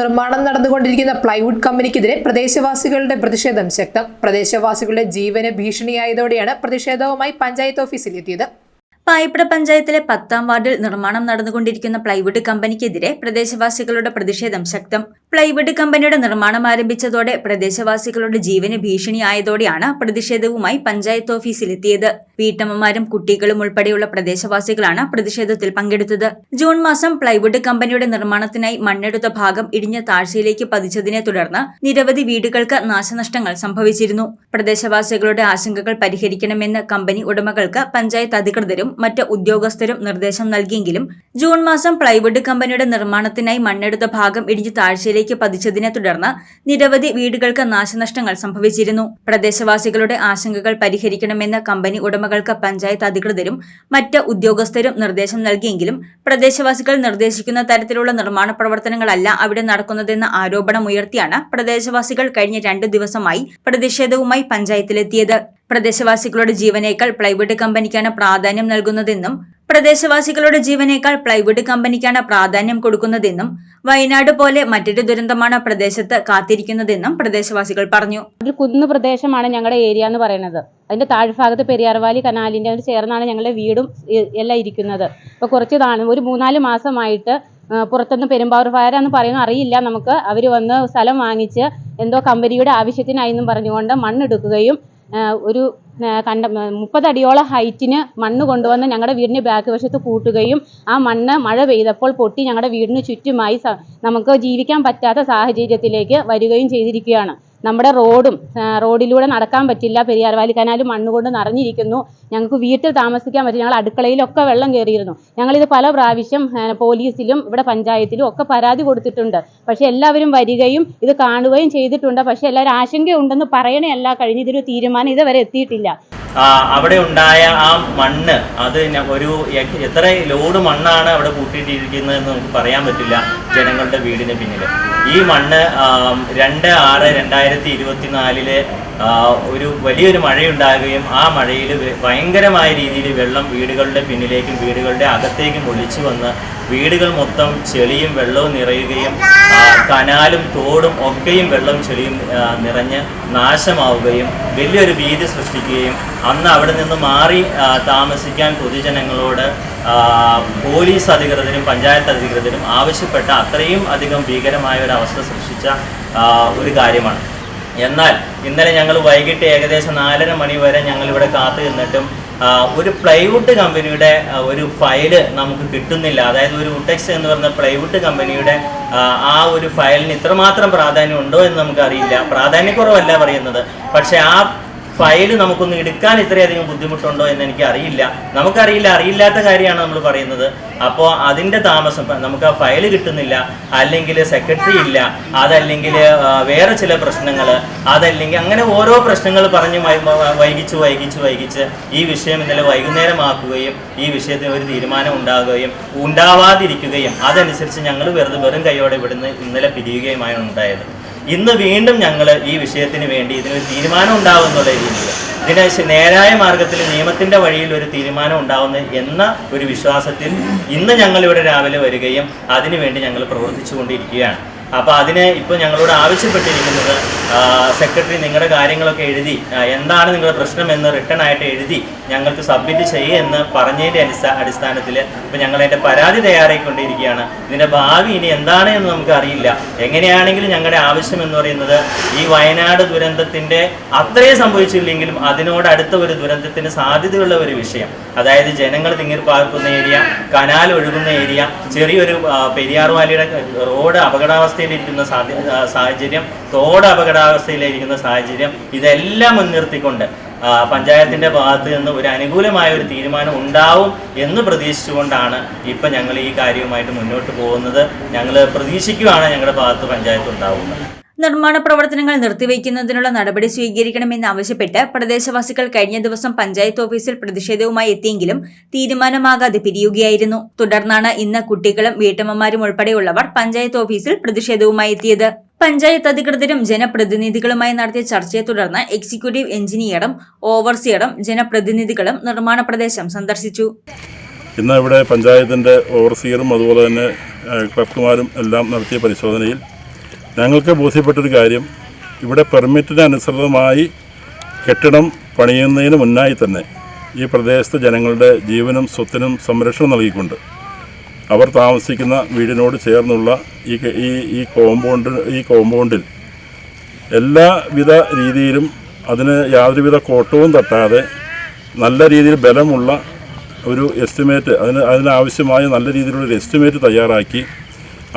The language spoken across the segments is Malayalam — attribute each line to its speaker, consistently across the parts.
Speaker 1: നിർമ്മാണം നടന്നുകൊണ്ടിരിക്കുന്ന പ്ലൈവുഡ് കമ്പനിക്കെതിരെ പ്രദേശവാസികളുടെ പ്രതിഷേധം ശക്തം. പ്രദേശവാസികളുടെ ജീവന് ഭീഷണിയായതോടെയാണ് പ്രതിഷേധവുമായി പഞ്ചായത്ത് ഓഫീസിൽ എത്തിയത്
Speaker 2: പായിപ്ര പഞ്ചായത്തിലെ പത്താം വാർഡിൽ നിർമ്മാണം നടന്നുകൊണ്ടിരിക്കുന്ന പ്ലൈവുഡ് കമ്പനിക്കെതിരെ പ്രദേശവാസികളുടെ പ്രതിഷേധം ശക്തം. പ്ലൈവുഡ് കമ്പനിയുടെ നിർമ്മാണം ആരംഭിച്ചതോടെ പ്രദേശവാസികളുടെ ജീവന് ഭീഷണിയായതോടെയാണ് പ്രതിഷേധവുമായി പഞ്ചായത്ത് ഓഫീസിലെത്തിയത്. വീട്ടമ്മമാരും കുട്ടികളും ഉൾപ്പെടെയുള്ള പ്രദേശവാസികളാണ് പ്രതിഷേധത്തിൽ പങ്കെടുത്തത്. ജൂൺ മാസം പ്ലൈവുഡ് കമ്പനിയുടെ നിർമ്മാണത്തിനായി മണ്ണെടുത്ത ഭാഗം ഇടിഞ്ഞ താഴ്ചയിലേക്ക് പതിച്ചതിനെ തുടർന്ന് നിരവധി വീടുകൾക്ക് നാശനഷ്ടങ്ങൾ സംഭവിച്ചിരുന്നു. പ്രദേശവാസികളുടെ ആശങ്കകൾ പരിഹരിക്കണമെന്ന് കമ്പനി ഉടമകൾക്ക് പഞ്ചായത്ത് അധികൃതരും മറ്റ് ഉദ്യോഗസ്ഥരും നിർദ്ദേശം നൽകിയെങ്കിലും ജൂൺ മാസം പ്ലൈവുഡ് കമ്പനിയുടെ നിർമ്മാണത്തിനായി മണ്ണെടുത്ത ഭാഗം ഇടിഞ്ഞ് താഴ്ചയിലേക്ക് പതിച്ചതിനെ തുടർന്ന് നിരവധി വീടുകൾക്ക് നാശനഷ്ടങ്ങൾ സംഭവിച്ചിരുന്നു. പ്രദേശവാസികളുടെ ആശങ്കകൾ പരിഹരിക്കണമെന്ന് കമ്പനി ഉടമകൾക്ക് പഞ്ചായത്ത് അധികൃതരും മറ്റ് ഉദ്യോഗസ്ഥരും നിർദ്ദേശം നൽകിയെങ്കിലും പ്രദേശവാസികൾ നിർദ്ദേശിക്കുന്ന തരത്തിലുള്ള നിർമ്മാണ പ്രവർത്തനങ്ങളല്ല അവിടെ നടക്കുന്നതെന്ന ആരോപണമുയർത്തിയാണ് പ്രദേശവാസികൾ കഴിഞ്ഞ രണ്ട് ദിവസമായി പ്രതിഷേധവുമായി പഞ്ചായത്തിലെത്തിയത്. പ്രദേശവാസികളുടെ ജീവനേക്കാൾ പ്ലൈവുഡ് കമ്പനിക്കാണ് പ്രാധാന്യം നൽകുന്നതെന്നും പ്രദേശവാസികളുടെ ജീവനേക്കാൾ പ്ലൈവുഡ് കമ്പനിക്കാണ് പ്രാധാന്യം കൊടുക്കുന്നതെന്നും വയനാട് പോലെ മറ്റൊരു ദുരന്തമാണ് പ്രദേശത്ത് കാത്തിരിക്കുന്നതെന്നും പ്രദേശവാസികൾ പറഞ്ഞു.
Speaker 3: ഒരു കുന്ന് പ്രദേശമാണ് ഞങ്ങളുടെ ഏരിയ എന്ന് പറയുന്നത്. അതിന്റെ താഴ്ഭാഗത്ത് പെരിയാർവാലി കനാലിന്റെ അതിന് ചേർന്നാണ് ഞങ്ങളുടെ വീടും എല്ലാം ഇരിക്കുന്നത്. അപ്പൊ കുറച്ച് നാൾ ഒരു മൂന്നാൽ മാസമായിട്ട് പുറത്തുനിന്ന് പെരുമ്പാവൂർ ഫയർ എന്ന് പറയുന്ന അറിയില്ല നമുക്ക്. അവർ വന്ന് സ്ഥലം വാങ്ങിച്ച് എന്തോ കമ്പനിയുടെ ആവശ്യത്തിനായി എന്നും പറഞ്ഞുകൊണ്ട് മണ്ണെടുക്കുകയും ഒരു കണ്ട മുപ്പതടിയോളം ഹൈറ്റിന് മണ്ണ് കൊണ്ടുവന്ന് ഞങ്ങളുടെ വീടിന്റെ ബാക്ക് വശത്ത് കൂട്ടുകയും ആ മണ്ണ് മഴ പെയ്തപ്പോൾ പൊട്ടി ഞങ്ങളുടെ വീടിന് ചുറ്റുമായി നമുക്ക് ജീവിക്കാൻ പറ്റാത്ത സാഹചര്യത്തിലേക്ക് വരികയും ചെയ്തിരിക്കുകയാണ്. നമ്മുടെ റോഡും റോഡിലൂടെ നടക്കാൻ പറ്റില്ല. പെരിയാർ പെരിയാർവാലി കനാലും മണ്ണ് കൊണ്ട് നിറഞ്ഞിരിക്കുന്നു. ഞങ്ങൾക്ക് വീട്ടിൽ താമസിക്കാൻ പറ്റില്ല. ഞങ്ങൾ അടുക്കളയിലൊക്കെ വെള്ളം കയറിയിരുന്നു. ഞങ്ങളിത് പല പ്രാവശ്യം പോലീസിലും ഇവിടെ പഞ്ചായത്തിലും ഒക്കെ പരാതി കൊടുത്തിട്ടുണ്ട്. പക്ഷെ എല്ലാവരും വരികയും ഇത് കാണുകയും ചെയ്തിട്ടുണ്ട്. പക്ഷെ എല്ലാവരും ആശങ്കയുണ്ടെന്ന് പറയണയല്ല കഴിഞ്ഞ ഇതൊരു തീരുമാനം ഇതുവരെ എത്തിയിട്ടില്ല.
Speaker 4: അവിടെ ഉണ്ടായ ആ മണ്ണ് അത് ഒരു എത്ര ലോഡ് മണ്ണാണ് അവിടെ കൂട്ടിയിട്ടിരിക്കുന്നതെന്ന് നമുക്ക് പറയാൻ പറ്റില്ല ജനങ്ങളുടെ വീടിന് പിന്നിൽ ഈ മണ്ണ് രണ്ട് ആറ് രണ്ടായിരത്തി ഇരുപത്തിനാലിൽ ഒരു വലിയൊരു മഴയുണ്ടാകുകയും ആ മഴയിൽ ഭയങ്കരമായ രീതിയിൽ വെള്ളം വീടുകളുടെ പിന്നിലേക്കും വീടുകളുടെ അകത്തേക്കും ഒളിച്ചു വന്ന് വീടുകൾ മൊത്തം ചെളിയും വെള്ളവും നിറയുകയും കനാലും തോടും ഒക്കെയും വെള്ളം ചെളിയും നിറഞ്ഞ് നാശമാവുകയും വലിയൊരു ഭീതി സൃഷ്ടിക്കുകയും അന്ന് അവിടെ നിന്ന് മാറി താമസിക്കാൻ പൊതുജനങ്ങളോട് പോലീസ് അധികൃതരും പഞ്ചായത്ത് അധികൃതരും ആവശ്യപ്പെട്ട അത്രയും അധികം ഭീകരമായ അവസ്ഥ സൃഷ്ടിച്ച ഒരു കാര്യമാണ്. എന്നാൽ ഇന്നലെ ഞങ്ങൾ വൈകിട്ട് ഏകദേശം നാലര മണി വരെ ഞങ്ങൾ ഇവിടെ കാത്തു നിന്നിട്ടും ഒരു പ്ലൈവുഡ് കമ്പനിയുടെ ഒരു ഫയൽ നമുക്ക് കിട്ടുന്നില്ല. അതായത് ഒരു ഉടെക്സ് എന്ന് പറഞ്ഞ പ്ലൈവുഡ് കമ്പനിയുടെ ആ, ഒരു ഫയലിന് ഇത്രമാത്രം പ്രാധാന്യം ഉണ്ടോ എന്ന് നമുക്കറിയില്ല പ്രാധാന്യക്കുറവല്ല പറയുന്നത്. പക്ഷേ ആ ഫയൽ നമുക്കൊന്ന് എടുക്കാൻ ഇത്രയധികം ബുദ്ധിമുട്ടുണ്ടോ എന്ന് എനിക്ക് അറിയില്ല നമുക്കറിയില്ല അറിയില്ലാത്ത കാര്യമാണ് നമ്മൾ പറയുന്നത്. അപ്പോൾ അതിന്റെ താമസം നമുക്ക് ആ ഫയൽ കിട്ടുന്നില്ല അല്ലെങ്കിൽ സെക്രട്ടറി ഇല്ല അതല്ലെങ്കിൽ വേറെ ചില പ്രശ്നങ്ങൾ അതല്ലെങ്കിൽ അങ്ങനെ ഓരോ പ്രശ്നങ്ങൾ പറഞ്ഞ് വൈകിച്ച് വൈകിച്ച് വൈകിച്ച് ഈ വിഷയം ഇന്നലെ വൈകുന്നേരമാക്കുകയും ഈ വിഷയത്തിന് ഒരു തീരുമാനം ഉണ്ടാകുകയും ഉണ്ടാവാതിരിക്കുകയും അതനുസരിച്ച് ഞങ്ങൾ വെറുതെ വെറും കൈയോടെ ഇവിടുന്ന് ഇന്നലെ പിരിയുകയുമാണ് ഉണ്ടായത്. ഇന്ന് വീണ്ടും ഞങ്ങൾ ഈ വിഷയത്തിന് വേണ്ടി ഇതിനൊരു തീരുമാനം ഉണ്ടാവും എന്നുള്ള രീതിയിൽ ഇതിന് നേരായ മാർഗത്തിൽ നിയമത്തിന്റെ വഴിയിൽ ഒരു തീരുമാനം ഉണ്ടാവുന്ന എന്ന ഒരു വിശ്വാസത്തിൽ ഇന്ന് ഞങ്ങൾ ഇവിടെ രാവിലെ വരികയും അതിനുവേണ്ടി ഞങ്ങൾ പ്രവർത്തിച്ചുകൊണ്ടിരിക്കുകയാണ്. അപ്പോൾ അതിന് ഇപ്പോൾ ഞങ്ങളോട് ആവശ്യപ്പെട്ടിരിക്കുന്നത് സെക്രട്ടറി നിങ്ങളുടെ കാര്യങ്ങളൊക്കെ എഴുതി. എന്താണ് നിങ്ങളുടെ പ്രശ്നം എന്ന് റിട്ടേൺ ആയിട്ട് എഴുതി ഞങ്ങൾക്ക് സബ്മിറ്റ് ചെയ്യുമെന്ന് പറഞ്ഞതിന്റെ അടിസ്ഥാന അടിസ്ഥാനത്തിൽ ഇപ്പോൾ ഞങ്ങൾ അതിന്റെ പരാതി തയ്യാറായിക്കൊണ്ടിരിക്കുകയാണ്. ഇതിന്റെ ഭാവി ഇനി എന്താണ് എന്ന് നമുക്ക് അറിയില്ല. എങ്ങനെയാണെങ്കിലും ഞങ്ങളുടെ ആവശ്യം എന്ന് പറയുന്നത് ഈ വയനാട് ദുരന്തത്തിന്റെ അത്രയും സംഭവിച്ചില്ലെങ്കിലും അതിനോട് അടുത്ത ഒരു ദുരന്തത്തിന് സാധ്യതയുള്ള ഒരു വിഷയം. അതായത് ജനങ്ങൾ തിങ്ങിപ്പാർക്കുന്ന ഏരിയ കനാൽ ഒഴുകുന്ന ഏരിയ ചെറിയൊരു പെരിയാർ വാലിയുടെ റോഡ് അപകടാവസ്ഥയിലിരിക്കുന്ന സാഹചര്യം തോട് അപകടാവസ്ഥയിലിരിക്കുന്ന സാഹചര്യം ഇതെല്ലാം മുൻനിർത്തിക്കൊണ്ട് പഞ്ചായത്തിന്റെ ഭാഗത്ത് നിന്ന് ഒരു അനുകൂലമായ ഒരു തീരുമാനം ഉണ്ടാവും എന്ന് പ്രതീക്ഷിച്ചുകൊണ്ടാണ് ഇപ്പം ഞങ്ങൾ ഈ കാര്യവുമായിട്ട് മുന്നോട്ട് പോകുന്നത്. ഞങ്ങൾ പ്രതീക്ഷിക്കുകയാണ് ഞങ്ങളുടെ ഭാഗത്ത് പഞ്ചായത്ത് ഉണ്ടാവുന്നത്.
Speaker 2: നിർമ്മാണ പ്രവർത്തനങ്ങൾ നിർത്തിവെക്കുന്നതിനുള്ള നടപടി സ്വീകരിക്കണമെന്ന് ആവശ്യപ്പെട്ട് പ്രദേശവാസികൾ കഴിഞ്ഞ ദിവസം പഞ്ചായത്ത് ഓഫീസിൽ പ്രതിഷേധവുമായി എത്തിയെങ്കിലും തീരുമാനമാകാതെ പിരിയുകയായിരുന്നു. തുടർന്നാണ് ഇന്ന് കുട്ടികളും വീട്ടമ്മമാരും ഉൾപ്പെടെയുള്ളവർ പഞ്ചായത്ത് ഓഫീസിൽ പ്രതിഷേധവുമായി എത്തിയത്. പഞ്ചായത്ത് അധികൃതരും ജനപ്രതിനിധികളുമായി നടത്തിയ ചർച്ചയെ തുടർന്ന് എക്സിക്യൂട്ടീവ് എഞ്ചിനീയറും ഓവർസിയറും ജനപ്രതിനിധികളും നിർമ്മാണ പ്രദേശം സന്ദർശിച്ചു.
Speaker 5: ഇന്ന് ഇവിടെ പഞ്ചായത്തിന്റെ ഓവർസിയറും അതുപോലെ തന്നെ ക്ലർക്കുമാരും എല്ലാം നടത്തിയ പരിശോധനയിൽ ഞങ്ങൾക്ക് ബോധ്യപ്പെട്ടൊരു കാര്യം. ഇവിടെ പെർമിറ്റിന് അനുസൃതമായി കെട്ടിടം പണിയുന്നതിന് മുന്നായി തന്നെ ഈ പ്രദേശത്തെ ജനങ്ങളുടെ ജീവനും സ്വത്തിനും സംരക്ഷണം നൽകിക്കൊണ്ട് അവർ താമസിക്കുന്ന വീടിനോട് ചേർന്നുള്ള ഈ ഈ ഈ കോമ്പൗണ്ട് ഈ കോമ്പൗണ്ടിൽ എല്ലാവിധ രീതിയിലും അതിന് യാതൊരുവിധ കോട്ടവും തട്ടാതെ നല്ല രീതിയിൽ ബലമുള്ള ഒരു എസ്റ്റിമേറ്റ് അതിന് അതിനാവശ്യമായ നല്ല രീതിയിലുള്ള ഒരു എസ്റ്റിമേറ്റ് തയ്യാറാക്കി.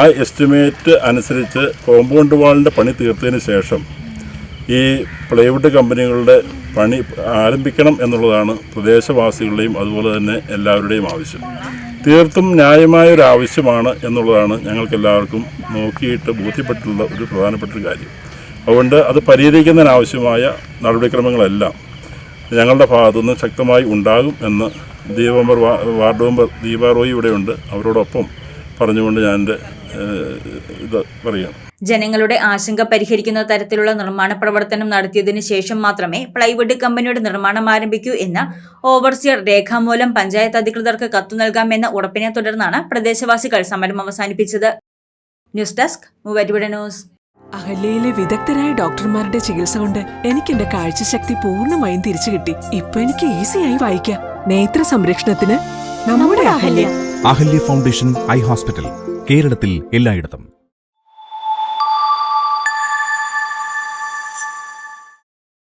Speaker 5: ആ എസ്റ്റിമേറ്റ് അനുസരിച്ച് കോമ്പൗണ്ട് വാളിന്റെ പണി തീർത്തതിന് ശേഷം ഈ പ്ലൈവുഡ് കമ്പനികളുടെ പണി ആരംഭിക്കണം എന്നുള്ളതാണ് പ്രദേശവാസികളുടെയും അതുപോലെ തന്നെ എല്ലാവരുടെയും ആവശ്യം. തീർത്തും ന്യായമായ ഒരു ആവശ്യമാണ് എന്നുള്ളതാണ് ഞങ്ങൾക്ക് എല്ലാവർക്കും നോക്കിയിട്ട് ബോധ്യപ്പെട്ടുള്ള ഒരു പ്രധാനപ്പെട്ട ഒരു കാര്യം. അതുകൊണ്ട് അത് പരിഹരിക്കുന്നതിനാവശ്യമായ നടപടിക്രമങ്ങളെല്ലാം ഞങ്ങളുടെ ഭാഗത്തുനിന്ന് ശക്തമായി ഉണ്ടാകും എന്ന് Deepa member ward member Deepa Roy ഇവിടെയുണ്ട്. അവരോടൊപ്പം പറഞ്ഞുകൊണ്ട് ഞാൻ എന്റെ ഇത് പറയാം.
Speaker 2: ജനങ്ങളുടെ ആശങ്ക പരിഹരിക്കുന്ന തരത്തിലുള്ള നിർമ്മാണ പ്രവർത്തനം നടത്തിയതിന് ശേഷം മാത്രമേ പ്ലൈവുഡ് കമ്പനിയുടെ നിർമ്മാണം ആരംഭിക്കൂ എന്ന ഓവർസിയർ രേഖാമൂലം പഞ്ചായത്ത് അധികൃതർക്ക് കത്തു നൽകാമെന്ന ഉറപ്പിനെ തുടർന്നാണ് പ്രദേശവാസികൾ സമരം അവസാനിപ്പിച്ചത്. News desk news.
Speaker 6: അഹല്യയിലെ വിദഗ്ധരായ ഡോക്ടർമാരുടെ ചികിത്സ കൊണ്ട് എനിക്ക് എന്റെ കാഴ്ചശക്തി പൂർണമായും തിരിച്ചു കിട്ടി. ഇപ്പൊ എനിക്ക് ഈസിയായി വായിക്കാം. നേത്ര സംരക്ഷണത്തിന് നമ്മുടെ Ahalya.
Speaker 7: Ahalya foundation eye hospital കേരളത്തിൽ എല്ലായിടത്തും.